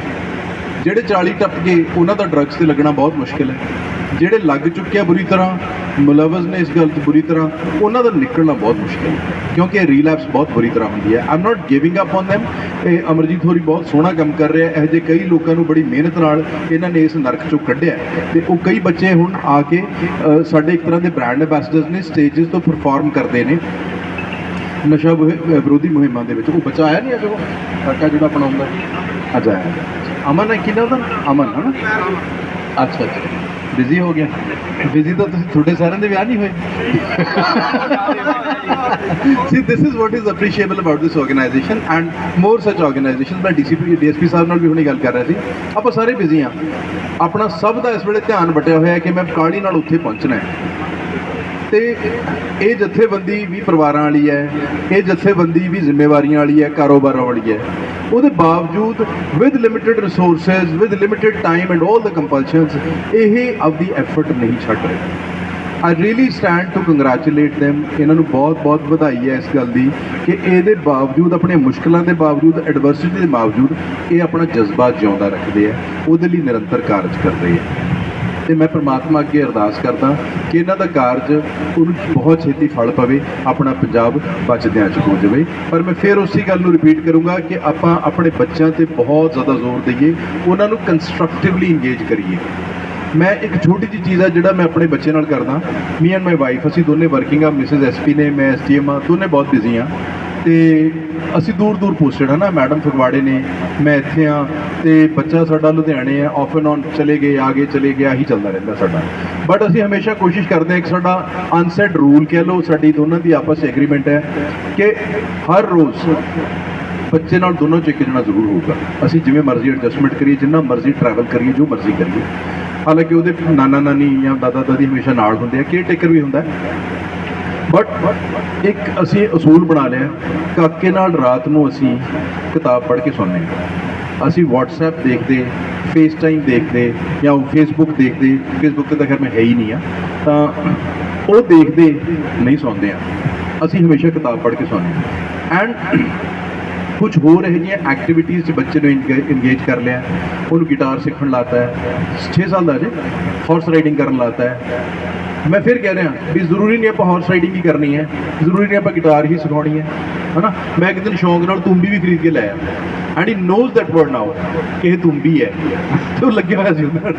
ਜਿਹੜੇ 40 ਟੱਪ ਗਏ ਉਹਨਾਂ ਦਾ ਡਰੱਗਸ ਤੇ ਲੱਗਣਾ ਬਹੁਤ ਮੁਸ਼ਕਿਲ ਹੈ। ਜਿਹੜੇ ਲੱਗ ਚੁੱਕਿਆ ਬੁਰੀ ਤਰ੍ਹਾਂ ਮੁਲਵਜ਼ ਨੇ ਇਸ ਗੱਲ 'ਚ ਬੁਰੀ ਤਰ੍ਹਾਂ, ਉਹਨਾਂ ਦਾ ਨਿਕਲਣਾ ਬਹੁਤ ਮੁਸ਼ਕਿਲ ਹੈ, ਕਿਉਂਕਿ ਇਹ ਰੀਲੈਪਸ ਬਹੁਤ ਬੁਰੀ ਤਰ੍ਹਾਂ ਹੁੰਦੀ ਹੈ। Am not giving up on them ਇਹ ਅਮਰਜੀਤ ਹੋਰੀ ਬਹੁਤ ਸੋਹਣਾ ਕੰਮ ਕਰ ਰਿਹਾ ਹੈ। ਇਹੋ ਜਿਹੇ ਕਈ ਲੋਕਾਂ ਨੂੰ ਬੜੀ ਮਿਹਨਤ ਨਾਲ ਇਹਨਾਂ ਨੇ ਇਸ ਨਰਕ ਚੋਂ ਕੱਢਿਆ ਹੈ। ਤੇ ਉਹ ਕਈ ਬੱਚੇ ਹੁਣ ਆ ਕੇ ਸਾਡੇ ਇੱਕ ਤਰ੍ਹਾਂ ਦੇ ਬ੍ਰਾਂਡ ਐਂਬੈਸਡਰਸ ਨੇ ਸਟੇजेस ਤੋਂ ਪਰਫਾਰਮ ਕਰਦੇ ਨੇ। ਨਸ਼ਾ ਵਿਰੋਧੀ ਮੁਹਿੰਮਾਂ ਦੇ ਵਿੱਚ। ਉਹ ਬੱਚਾ ਆਇਆ ਨਹੀਂ ਅੱਜ ਉਹ? ਕਾਕਾ ਜਿਹੜਾ ਆਪਣਾ ਹੁੰਦਾ ਅੱਛਾ ਅਮਨ ਹੈ ਕਿਹਦਾ ਉਹਦਾ ਅਮਨ ਹੈ ਨਾ ਅੱਛਾ ਅੱਛਾ ਬਿਜ਼ੀ ਹੋ ਗਿਆ ਬਿਜ਼ੀ ਤਾਂ ਤੁਸੀਂ ਤੁਹਾਡੇ ਸਾਰਿਆਂ ਦੇ ਵਿਆਹ ਨਹੀਂ ਹੋਏ See, this is what is appreciable about this organization and more such organizations. ਮੈਂ ਡੀਸੀਪੀ ਡੀਐਸਪੀ ਸਾਹਿਬ ਨਾਲ ਵੀ ਹੁਣੀ ਗੱਲ ਕਰ ਰਿਹਾ ਸੀ ਆਪਾਂ ਸਾਰੇ ਬਿਜ਼ੀ ਆ ਆਪਣਾ ਸਭ ਦਾ ਇਸ ਵੇਲੇ ਧਿਆਨ ਬਟਿਆ ਹੋਇਆ ਹੈ ਕਿ ਮੈਂ ਕਾਲੀ ਨਾਲ ਉੱਥੇ ਪਹੁੰਚਣਾ ਹੈ ਤੇ ਇਹ ਜਥੇਬੰਦੀ ਵੀ ਪਰਿਵਾਰਾਂ ਵਾਲੀ ਹੈ, ਇਹ ਜਥੇਬੰਦੀ ਵੀ ਜ਼ਿੰਮੇਵਾਰੀਆਂ ਵਾਲੀ ਹੈ, ਕਾਰੋਬਾਰਾਂ ਵਾਲੀ ਹੈ। ਉਹਦੇ ਬਾਵਜੂਦ with limited resources with limited time and all the compulsions ਇਹ ਆਪਦੀ ਐਫਰਟ ਨਹੀਂ ਛੱਡ ਰਹੇ। I really stand to congratulate them ਇਹਨਾਂ ਨੂੰ ਬਹੁਤ-ਬਹੁਤ ਵਧਾਈ ਹੈ ਇਸ ਗੱਲ ਦੀ ਕਿ ਇਹਦੇ ਬਾਵਜੂਦ, ਆਪਣੇ ਮੁਸ਼ਕਲਾਂ ਦੇ ਬਾਵਜੂਦ ਐਡਵਰਸਿਟੀ ਦੇ ਬਾਵਜੂਦ ਇਹ ਆਪਣਾ ਜਜ਼ਬਾ ਜਿਉਂਦਾ ਰੱਖਦੇ ਆ, ਉਹਦੇ ਲਈ ਨਿਰੰਤਰ ਕਾਰਜ ਕਰਦੇ ਰਹੇ ਆ। ਤੇ ਮੈਂ ਪ੍ਰਮਾਤਮਾ ਅੱਗੇ ਅਰਦਾਸ ਕਰਦਾ ਕਿ ਇਹਨਾਂ ਦਾ ਕਾਰਜ ਉਹਨੂੰ ਬਹੁਤ ਛੇਤੀ ਫਲ ਪਵੇ, ਆਪਣਾ ਪੰਜਾਬ ਬਚਦਿਆਂ ਚ ਹੋ ਜਾਵੇ। ਪਰ ਮੈਂ ਫਿਰ ਉਸੇ ਗੱਲ ਨੂੰ ਰਿਪੀਟ ਕਰੂੰਗਾ ਕਿ ਆਪਾਂ ਆਪਣੇ ਬੱਚਿਆਂ ਤੇ ਬਹੁਤ ਜ਼ਿਆਦਾ ਜ਼ੋਰ ਦਈਏ, ਉਹਨਾਂ ਨੂੰ ਕੰਸਟਰਕਟਿਵਲੀ ਇੰਗੇਜ ਕਰੀਏ। ਮੈਂ ਇੱਕ ਛੋਟੀ ਜਿਹੀ ਚੀਜ਼ ਆ ਜਿਹੜਾ ਮੈਂ ਆਪਣੇ ਬੱਚੇ ਨਾਲ ਕਰਦਾ। ਮੀ ਐਂਡ ਮਾਈ ਵਾਈਫ ਅਸੀਂ ਦੋਨੇ ਵਰਕਿੰਗ ਆ ਮਿਸਿਸ ਐਸਪੀ ਨੇ, ਮੈਂ ਐਸਟੀਐਮ ਆ, ਦੋਨੇ ਬਹੁਤ ਬਿਜ਼ੀ ਆ। ਤੇ ਅਸੀਂ ਦੂਰ ਦੂਰ ਪੋਸਟਡ ਆ ਨਾ, ਮੈਡਮ ਫਗਵਾੜੇ ਨੇ, ਮੈਂ ਇੱਥੇ ਆ ਤੇ ਬੱਚਾ ਸਾਡਾ ਲੁਧਿਆਣੇ ਆ ਆਫ ਐਂਡ ਔਨ ਚਲੇ ਗਏ ਆ ਗਏ ਚਲੇ ਗਿਆ ਆਹੀ ਚੱਲਦਾ ਰਹਿੰਦਾ ਸਾਡਾ। ਬਟ ਅਸੀਂ ਹਮੇਸ਼ਾ ਕੋਸ਼ਿਸ਼ ਕਰਦੇ ਹਾਂ ਇੱਕ ਸਾਡਾ ਅਨਸੈਟ ਰੂਲ ਕਹਿ ਲਓ, ਸਾਡੀ ਦੋਨਾਂ ਦੀ ਆਪਸ ਵਿੱਚ ਐਗਰੀਮੈਂਟ ਹੈ ਕਿ ਹਰ ਰੋਜ਼ ਬੱਚੇ ਨਾਲ ਦੋਨੋਂ ਚ ਇੱਕ ਜਣਾ ਜ਼ਰੂਰ ਹੋਊਗਾ। ਅਸੀਂ ਜਿਵੇਂ ਮਰਜ਼ੀ ਐਡਜਸਟਮੈਂਟ ਕਰੀਏ, ਜਿੰਨਾ ਮਰਜ਼ੀ ਟਰੈਵਲ ਕਰੀਏ, ਜੋ ਮਰਜ਼ੀ ਕਰੀਏ। ਹਾਲਾਂਕਿ ਉਹਦੇ ਨਾਨਾ ਨਾਨੀ ਜਾਂ ਦਾਦਾ ਦਾਦੀ ਹਮੇਸ਼ਾ ਨਾਲ ਹੁੰਦੇ ਆ ਕੇਅਰ ਟੇਕਰ ਵੀ ਹੁੰਦਾ। ਬਟ ਇੱਕ ਅਸੀਂ ਅਸੂਲ ਬਣਾ ਲਿਆ, ਕਾਕੇ ਨਾਲ ਰਾਤ ਨੂੰ ਅਸੀਂ ਕਿਤਾਬ ਪੜ੍ਹ ਕੇ ਸੌਂਦੇ ਹਾਂ। ਅਸੀਂ WhatsApp ਦੇਖਦੇ, FaceTime ਦੇਖਦੇ ਜਾਂ ਫੇਸਬੁੱਕ ਦੇਖਦੇ ਫੇਸਬੁੱਕ ਤੇ ਤਾਂ ਖੈਰ ਮੈਂ ਹੈ ਹੀ ਨਹੀਂ ਆ ਤਾਂ ਉਹ ਦੇਖਦੇ ਨਹੀਂ ਸੌਂਦੇ ਆ ਅਸੀਂ ਹਮੇਸ਼ਾ ਕਿਤਾਬ ਪੜ੍ਹ ਕੇ ਸੌਂਦੇ ਹਾਂ। ਐਂਡ ਕੁਝ ਹੋਰ ਇਹੋ ਜਿਹੀਆਂ ਐਕਟੀਵਿਟੀਜ਼ 'ਚ ਬੱਚੇ ਨੂੰ ਇੰਗੇਜ ਕਰ ਲਿਆ। ਉਹਨੂੰ ਗਿਟਾਰ ਸਿੱਖਣ ਲਾਤਾ ਹੈ। 6 ਸਾਲ ਦਾ ਜੇ ਹਾਰਸ ਰਾਈਡਿੰਗ ਕਰਨ ਲਾਤਾ ਹੈ। ਮੈਂ ਫਿਰ ਕਹਿ ਰਿਹਾ ਵੀ ਜ਼ਰੂਰੀ ਨਹੀਂ ਆਪਾਂ ਹਾਰਸ ਰਾਈਡਿੰਗ ਹੀ ਕਰਨੀ ਹੈ, ਜ਼ਰੂਰੀ ਨਹੀਂ ਆਪਾਂ ਗਿਟਾਰ ਹੀ ਸਿਖਾਉਣੀ ਹੈ, ਹਨਾ? ਮੈਂ ਇੱਕ ਦਿਨ ਸ਼ੌਂਕ ਨਾਲ ਤੁੰਬੀ ਵੀ ਖਰੀਦ ਕੇ ਲੈ ਆਇਆ। And he knows that word now ਕਿ ਇਹ ਤੁੰਬੀ ਹੈ। ਤੇ ਉਹ ਲੱਗਿਆ ਹੋਇਆ ਸੀ ਉਹਦਾ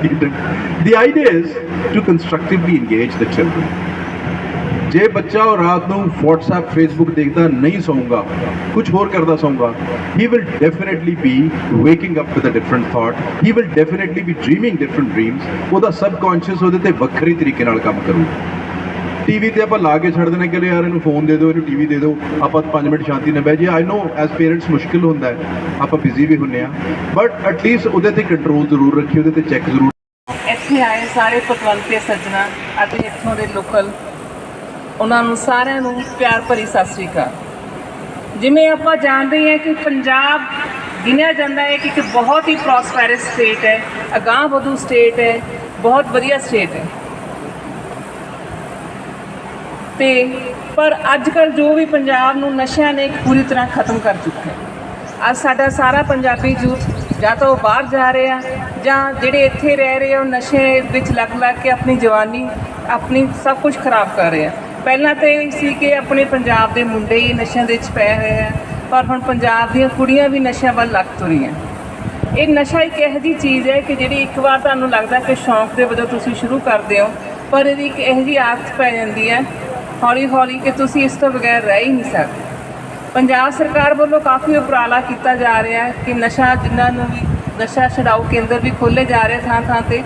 the idea is to constructively engage the children ਜੇ ਬੱਚਾ ਉਹ ਰਾਤ ਨੂੰ WhatsApp, Facebook ਦੇਖਦਾ ਨਹੀਂ ਸੌਂਗਾ ਕੁਝ ਹੋਰ ਕਰਦਾ ਸੌਂਗਾ, he will definitely be waking up with a different thought. He will definitely be dreaming different dreams. ਉਹਦਾ subconscious ਉਹਦੇ ਤੇ ਵੱਖਰੀ ਤਰੀਕੇ ਨਾਲ ਕੰਮ ਕਰੂ ਟੀਵੀ ਤੇ ਆਪਾਂ ਲਾ ਕੇ ਛੱਡ ਦੇਣਾ ਕਿ ਯਾਰ ਇਹਨੂੰ ਫੋਨ ਦੇ ਦਿਓ, ਇਹਨੂੰ ਟੀਵੀ ਦੇ ਦਿਓ, ਆਪਾਂ 5 ਮਿੰਟ ਸ਼ਾਂਤੀ ਨਾਲ ਬਹਿ ਜੀ ਆਈ نو ਐਸ ਪੇਰੈਂਟਸ ਮੁਸ਼ਕਿਲ ਹੁੰਦਾ ਹੈ, ਆਪਾਂ ਬਿਜ਼ੀ ਵੀ ਹੁੰਨੇ ਆ ਬਟ ਐਟਲੀਸਟ ਉਹਦੇ ਤੇ ਕੰਟਰੋਲ ਜ਼ਰੂਰ ਰੱਖੀ, ਉਹਦੇ ਤੇ ਚੈੱਕ ਜ਼ਰੂਰ ਇੱਥੇ ਆਏ ਸਾਰੇ ਪਤਵੰਤੇ ਸੱਜਣਾ ਅਤੇ ਇੱਥੋਂ ਦੇ ਲੋਕਲ ਉਹਨਾਂ ਨੂੰ ਸਾਰਿਆਂ ਨੂੰ ਪਿਆਰ ਭਰੀ ਸਤਿ ਸ੍ਰੀ ਅਕਾਲ। ਜਿਵੇਂ ਆਪਾਂ ਜਾਣਦੇ ਹਾਂ ਕਿ ਪੰਜਾਬ ਗਿਣਿਆ ਜਾਂਦਾ ਹੈ ਕਿ ਇੱਕ ਬਹੁਤ ਹੀ ਪ੍ਰੋਸਪੈਰਸ ਸਟੇਟ ਹੈ, ਅਗਾਂਹ ਵਧੂ ਸਟੇਟ ਹੈ, ਬਹੁਤ ਵਧੀਆ ਸਟੇਟ ਹੈ। ਤੇ ਪਰ ਅੱਜ ਕੱਲ ਜੋ ਵੀ ਪੰਜਾਬ ਨੂੰ ਨਸ਼ਿਆਂ ਨੇ ਪੂਰੀ ਤਰ੍ਹਾਂ ਖਤਮ ਕਰ ਚੁੱਕਾ ਹੈ। ਅੱਜ ਸਾਡਾ ਸਾਰਾ ਪੰਜਾਬੀ ਯੂਥ ਜਾਂ ਤਾਂ ਉਹ ਬਾਹਰ ਜਾ ਰਿਹਾ ਜਾਂ ਜਿਹੜੇ ਇੱਥੇ ਰਹਿ ਰਹੇ ਆ, ਉਹ ਨਸ਼ੇ ਵਿੱਚ ਲੱਗ ਲੱਗ ਕੇ ਆਪਣੀ ਜਵਾਨੀ, ਆਪਣੀ ਸਭ ਕੁਝ ਖਰਾਬ ਕਰ ਰਹੇ ਆ। ਪਹਿਲਾਂ ਤਾਂ ਇਹ ਸੀ ਕਿ ਆਪਣੇ ਪੰਜਾਬ ਦੇ ਮੁੰਡੇ ਹੀ ਨਸ਼ਿਆਂ ਦੇ ਵਿੱਚ ਪਏ ਹੋਏ ਆ, ਪਰ ਹੁਣ ਪੰਜਾਬ ਦੀਆਂ ਕੁੜੀਆਂ ਵੀ ਨਸ਼ਿਆਂ ਵੱਲ ਲੱਗ ਤੁਰੀਆਂ। ਇਹ ਨਸ਼ਾ ਇੱਕ ਇਹੋ ਜਿਹੀ ਚੀਜ਼ ਹੈ ਕਿ ਜਿਹੜੀ ਇੱਕ ਵਾਰ ਤੁਹਾਨੂੰ ਲੱਗਦਾ ਕਿ ਸ਼ੌਂਕ ਦੇ ਵਜੋਂ ਤੁਸੀਂ ਸ਼ੁਰੂ ਕਰਦੇ ਹੋ, ਪਰ ਇਹਦੀ ਇੱਕ ਇਹੋ ਜਿਹੀ ਆਦਤ ਪੈ ਜਾਂਦੀ ਹੈ ਹੌਲੀ ਹੌਲੀ ਕਿ ਤੁਸੀਂ ਇਸ ਤੋਂ ਬਗੈਰ ਰਹਿ ਹੀ ਨਹੀਂ ਸਕਦੇ। ਪੰਜਾਬ ਸਰਕਾਰ ਵੱਲੋਂ ਕਾਫੀ ਉਪਰਾਲਾ ਕੀਤਾ ਜਾ ਰਿਹਾ ਹੈ ਕਿ ਨਸ਼ਾ ਜਿਨ੍ਹਾਂ ਨੂੰ ਵੀ, ਨਸ਼ਾ ਛਡਾਊ ਕੇਂਦਰ ਵੀ ਖੋਲ੍ਹੇ ਜਾ ਰਹੇ ਥਾਂ ਥਾਂ ਤੇ,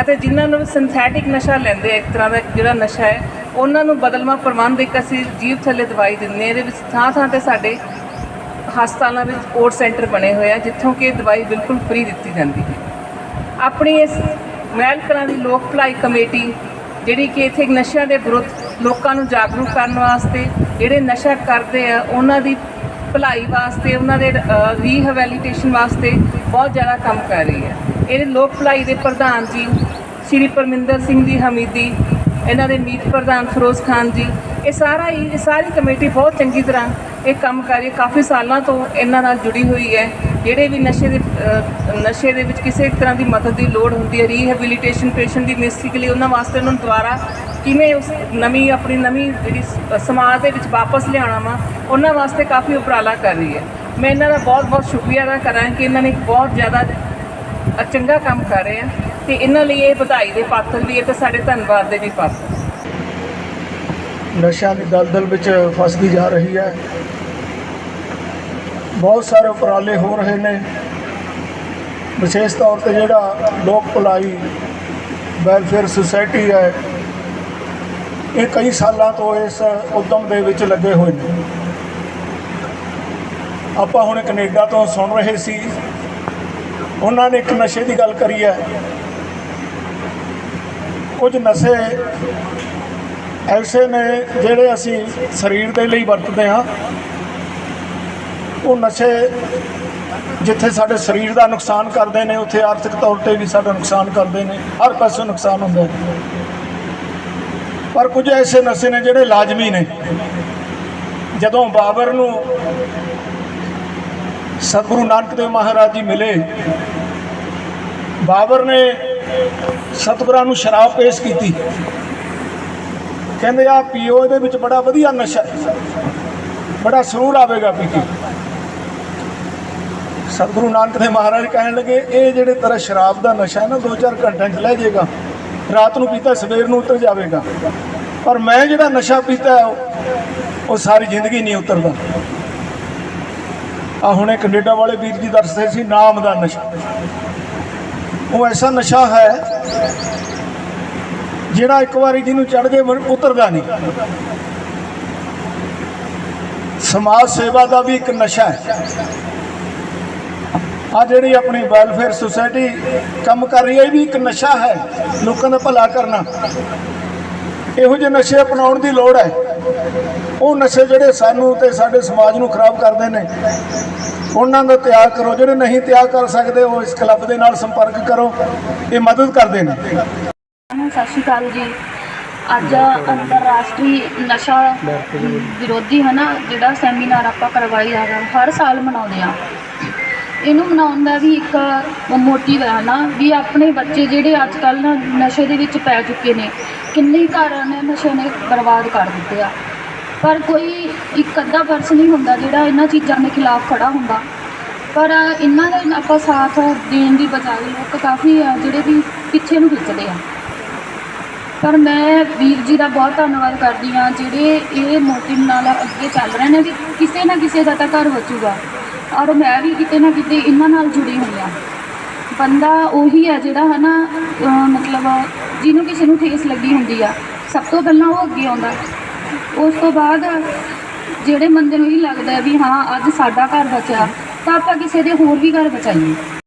ਅਤੇ ਜਿਨ੍ਹਾਂ ਨੂੰ ਸਿੰਥੈਟਿਕ ਨਸ਼ਾ ਲੈਂਦੇ ਇੱਕ ਤਰ੍ਹਾਂ ਦਾ ਜਿਹੜਾ ਨਸ਼ਾ ਹੈ ਉਹਨਾਂ ਨੂੰ ਬਦਲਵਾਂ ਪ੍ਰਬੰਧ ਇੱਕ ਅਸੀਂ ਜੀਵ ਥੱਲੇ ਦਵਾਈ ਦਿੰਦੇ ਹਾਂ। ਇਹਦੇ ਵਿੱਚ ਥਾਂ ਥਾਂ ਤੇ ਸਾਡੇ ਹਸਪਤਾਲਾਂ ਵਿੱਚ ਕੋਡ ਸੈਂਟਰ ਬਣੇ ਹੋਏ ਆ, ਜਿੱਥੋਂ ਕਿ ਦਵਾਈ ਬਿਲਕੁਲ ਫ੍ਰੀ ਦਿੱਤੀ ਜਾਂਦੀ ਹੈ। ਆਪਣੀ ਇਸ ਮਹਿਲ ਕਲਾਂ ਦੀ ਲੋਕ ਭਲਾਈ ਕਮੇਟੀ, ਜਿਹੜੀ ਕਿ ਇੱਥੇ ਨਸ਼ਿਆਂ ਦੇ ਵਿਰੁੱਧ ਲੋਕਾਂ ਨੂੰ ਜਾਗਰੂਕ ਕਰਨ ਵਾਸਤੇ, ਜਿਹੜੇ ਨਸ਼ਾ ਕਰਦੇ ਆ, ਉਹਨਾਂ ਦੀ ਭਲਾਈ ਵਾਸਤੇ, ਉਹਨਾਂ ਦੇ ਰੀਹੈਬਿਲਿਟੇਸ਼ਨ ਵਾਸਤੇ ਬਹੁਤ ਜ਼ਿਆਦਾ ਕੰਮ ਕਰ ਰਹੀ ਹੈ। ਇਹਦੇ ਲੋਕ ਭਲਾਈ ਦੇ ਪ੍ਰਧਾਨ ਜੀ, ਸ਼੍ਰੀ ਪਰਮਿੰਦਰ ਸਿੰਘ ਜੀ ਹਮੀਦੀ ਇਹਨਾਂ ਦੇ ਮੀਤ ਪ੍ਰਧਾਨ ਫਿਰੋਜ਼ ਖਾਨ ਜੀ, ਇਹ ਸਾਰਾ ਹੀ, ਇਹ ਸਾਰੀ ਕਮੇਟੀ ਬਹੁਤ ਚੰਗੀ ਤਰ੍ਹਾਂ ਇਹ ਕੰਮ ਕਰ ਰਹੀ ਹੈ। ਕਾਫੀ ਸਾਲਾਂ ਤੋਂ ਇਹਨਾਂ ਨਾਲ ਜੁੜੀ ਹੋਈ ਹੈ। ਜਿਹੜੇ ਵੀ ਨਸ਼ੇ ਦੇ ਨਸ਼ੇ ਦੇ ਵਿੱਚ ਕਿਸੇ ਤਰ੍ਹਾਂ ਦੀ ਮਦਦ ਦੀ ਲੋੜ ਹੁੰਦੀ ਹੈ ਰੀਹੈਬਿਲਿਟੇਸ਼ਨ ਪੇਸ਼ੈਂਟ ਦੀ ਬੇਸਿਕਲੀ ਉਹਨਾਂ ਵਾਸਤੇ ਉਹਨਾਂ ਨੂੰ ਦੁਬਾਰਾ ਕਿਵੇਂ ਉਸ ਨਵੀਂ, ਆਪਣੀ ਨਵੀਂ ਜਿਹੜੀ ਸਮਾਜ ਦੇ ਵਿੱਚ ਵਾਪਸ ਲਿਆਉਣਾ ਵਾ, ਉਹਨਾਂ ਵਾਸਤੇ ਕਾਫੀ ਉਪਰਾਲਾ ਕਰ ਰਹੀ ਹੈ। ਮੈਂ ਇਹਨਾਂ ਦਾ ਬਹੁਤ ਬਹੁਤ ਸ਼ੁਕਰੀਆ ਅਦਾ ਕਰਾਂ ਕਿ ਇਹਨਾਂ ਨੇ ਬਹੁਤ ਜ਼ਿਆਦਾ ਚੰਗਾ ਕੰਮ ਕਰ ਰਹੇ ਆ। ਤੇ ਇਹਨਾਂ ਲਈ ਇਹ ਵਧਾਈ ਦੇ ਪਾਤਰ ਵੀ ਹੈ ਤੇ ਸਾਡੇ ਧੰਨਵਾਦ ਦੇ ਵੀ ਪਾਤਰ। ਨਸ਼ਿਆਂ ਦੀ ਦਲਦਲ ਵਿੱਚ ਫਸਦੀ ਜਾ ਰਹੀ ਹੈ। ਬਹੁਤ ਸਾਰੇ ਉਪਰਾਲੇ ਹੋ ਰਹੇ ਨੇ। ਵਿਸ਼ੇਸ਼ ਤੌਰ ਤੇ ਜਿਹੜਾ ਲੋਕ ਭਲਾਈ ਵੈਲਫੇਅਰ ਸੁਸਾਇਟੀ ਹੈ, ਇਹ ਕਈ ਸਾਲਾਂ ਤੋਂ ਇਸ ਉਦਮ ਦੇ ਵਿੱਚ ਲੱਗੇ ਹੋਏ ਨੇ। ਆਪਾਂ ਹੁਣ ਕੈਨੇਡਾ ਤੋਂ ਸੁਣ ਰਹੇ ਸੀ, ਉਹਨਾਂ ਨੇ ਇੱਕ ਨਸ਼ੇ ਦੀ ਗੱਲ ਕਰੀ ਹੈ। ਕੁਝ ਨਸ਼ੇ ਐਸੇ ਨੇ ਜਿਹੜੇ ਅਸੀਂ ਸਰੀਰ ਦੇ ਲਈ ਵਰਤਦੇ ਹਾਂ। ਉਹ ਨਸ਼ੇ ਜਿੱਥੇ ਸਾਡੇ ਸਰੀਰ ਦਾ ਨੁਕਸਾਨ ਕਰਦੇ ਨੇ, ਉੱਥੇ ਆਰਥਿਕ ਤੌਰ ਤੇ ਵੀ ਸਾਡਾ ਨੁਕਸਾਨ ਕਰਦੇ ਨੇ, ਹਰ ਪਾਸੇ ਨੁਕਸਾਨ ਹੁੰਦਾ ਪਰ ਕੁਝ ਐਸੇ ਨਸ਼ੇ ਨੇ ਜਿਹੜੇ ਲਾਜ਼ਮੀ ਨੇ। ਜਦੋਂ ਬਾਬਰ ਨੂੰ ਸਤਿਗੁਰੂ ਨਾਨਕ ਦੇਵ ਮਹਾਰਾਜ ਜੀ ਮਿਲੇ ਬਾਬਰ ਨੇ ਸਤਿਗੁਰਾਂ ਨੂੰ ਸ਼ਰਾਬ ਪੇਸ਼ ਕੀਤੀ। ਕਹਿੰਦੇ ਆ ਪੀਓ, ਇਹਦੇ ਵਿੱਚ ਬੜਾ ਵਧੀਆ ਨਸ਼ਾ, ਬੜਾ ਸਰੂਰ ਆਵੇਗਾ ਪੀ ਕੇ। ਸਤਿਗੁਰੂ ਨਾਨਕ ਦੇ ਮਹਾਰਾਜ ਕਹਿਣ ਲੱਗੇ, ਇਹ ਜਿਹੜੇ ਤਰ੍ਹਾਂ ਸ਼ਰਾਬ ਦਾ ਨਸ਼ਾ ਹੈ ਨਾ 2-4 ਘੰਟਿਆਂ 'ਚ ਲੈ ਜਾਏਗਾ। ਰਾਤ ਨੂੰ ਪੀਤਾ, ਸਵੇਰ ਨੂੰ ਉਤਰ ਜਾਵੇਗਾ। ਪਰ ਮੈਂ ਜਿਹੜਾ ਨਸ਼ਾ ਪੀਤਾ ਉਹ- ਉਹ ਸਾਰੀ ਜ਼ਿੰਦਗੀ ਨਹੀਂ ਉਤਰਦਾ। ਆ ਹੁਣੇ ਕੈਨੇਡਾ ਵਾਲੇ ਵੀਰ ਜੀ ਦੱਸਦੇ ਸੀ, ਨਾਮ ਦਾ ਨਸ਼ਾ। ਉਹ ਐਸਾ ਨਸ਼ਾ ਹੈ ਜਿਹੜਾ ਇੱਕ ਵਾਰੀ ਜਿਹਨੂੰ ਚੜ ਜੇ ਉਤਰਦਾ ਨਹੀਂ। ਸਮਾਜ ਸੇਵਾ ਦਾ ਵੀ ਇੱਕ ਨਸ਼ਾ ਹੈ। ਆ ਜਿਹੜੀ ਆਪਣੀ ਵੈਲਫੇਅਰ ਸੁਸਾਇਟੀ ਕੰਮ ਕਰ ਰਹੀ ਹੈ, ਇਹ ਵੀ ਇੱਕ ਨਸ਼ਾ ਹੈ। ਲੋਕਾਂ ਦਾ ਭਲਾ ਕਰਨਾ। ਇਹੋ ਜਿਹੇ ਨਸ਼ੇ ਅਪਣਾਉਣ ਦੀ ਲੋੜ ਹੈ। ਉਹ ਨਸ਼ੇ ਜਿਹੜੇ ਸਾਨੂੰ ਤੇ ਸਾਡੇ ਸਮਾਜ ਨੂੰ ਖਰਾਬ ਕਰਦੇ ਨੇ, ਉਹਨਾਂ ਦਾ ਤਿਆਗ ਕਰੋ। ਜਿਹੜੇ ਨਹੀਂ ਤਿਆਗ ਕਰ ਸਕਦੇ, ਉਹ ਇਸ ਕਲੱਬ ਦੇ ਨਾਲ ਸੰਪਰਕ ਕਰੋ। ਇਹ ਮਦਦ ਕਰਦੇ ਨੇ। ਸਤਿ ਸ਼੍ਰੀ ਅਕਾਲ ਜੀ। ਅੱਜ ਅੰਤਰਰਾਸ਼ਟਰੀ ਨਸ਼ਾ ਵਿਰੋਧੀ ਹੈ ਨਾ ਜਿਹੜਾ ਸੈਮੀਨਾਰ ਆਪਾਂ ਕਰਵਾਈ ਜਾਗਾ ਹਰ ਸਾਲ ਮਨਾਉਂਦੇ ਆ ਇਹਨੂੰ ਮਨਾਉਣ ਦਾ ਵੀ ਇੱਕ ਮੋਟਿਵ ਹੈ ਨਾ, ਵੀ ਆਪਣੇ ਬੱਚੇ ਜਿਹੜੇ ਅੱਜ ਕੱਲ੍ਹ ਨਾ ਨਸ਼ੇ ਦੇ ਵਿੱਚ ਪੈ ਚੁੱਕੇ ਨੇ, ਕਿੰਨੇ ਘਰਾਂ ਨੇ ਨਸ਼ੇ ਨੇ ਬਰਬਾਦ ਕਰ ਦਿੱਤੇ ਆ। ਪਰ ਕੋਈ ਇੱਕ ਅੱਧਾ ਪਰਸਨ ਹੀ ਹੁੰਦਾ ਜਿਹੜਾ ਇਹਨਾਂ ਚੀਜ਼ਾਂ ਦੇ ਖਿਲਾਫ ਖੜਾ ਹੁੰਦਾ। ਪਰ ਇਹਨਾਂ ਦਾ ਆਪਾਂ ਸਾਥ ਦੇਣ ਦੀ ਬਜਾਏ ਲੋਕ ਕਾਫੀ ਆ ਜਿਹੜੇ ਵੀ ਪਿੱਛੇ ਨੂੰ ਖਿੱਚਦੇ ਆ। ਪਰ ਮੈਂ ਵੀਰ ਜੀ ਦਾ ਬਹੁਤ ਧੰਨਵਾਦ ਕਰਦੀ ਹਾਂ, ਜਿਹੜੇ ਇਹ ਮੋਟਿਵ ਨਾਲ ਅੱਗੇ ਚੱਲ ਰਹੇ ਨੇ, ਵੀ ਕਿਸੇ ਨਾ ਕਿਸੇ ਦਾ ਤਾਂ ਘਰ ਬਚੂਗਾ ਔਰ ਮੈਂ ਵੀ ਕਿਤੇ ਨਾ ਕਿਤੇ ਇਹਨਾਂ ਨਾਲ ਜੁੜੀ ਹੋਈ ਹਾਂ। ਬੰਦਾ ਉਹੀ ਹੈ ਜਿਹੜਾ ਹੈ ਨਾ ਮਤਲਬ ਜਿਹਨੂੰ ਕਿਸੇ ਨੂੰ ਠੇਸ ਲੱਗੀ ਹੁੰਦੀ ਆ। ਸਭ ਤੋਂ ਪਹਿਲਾਂ ਉਹ ਅੱਗੇ ਆਉਂਦਾ। ਉਸ ਤੋਂ ਬਾਅਦ ਜਿਹੜੇ ਬੰਦੇ ਨੂੰ ਇਹ ਲੱਗਦਾ ਵੀ ਹਾਂ, ਅੱਜ ਸਾਡਾ ਘਰ ਬਚਿਆ, ਤਾਂ ਆਪਾਂ ਕਿਸੇ ਦੇ ਹੋਰ ਵੀ ਘਰ ਬਚਾਈਏ।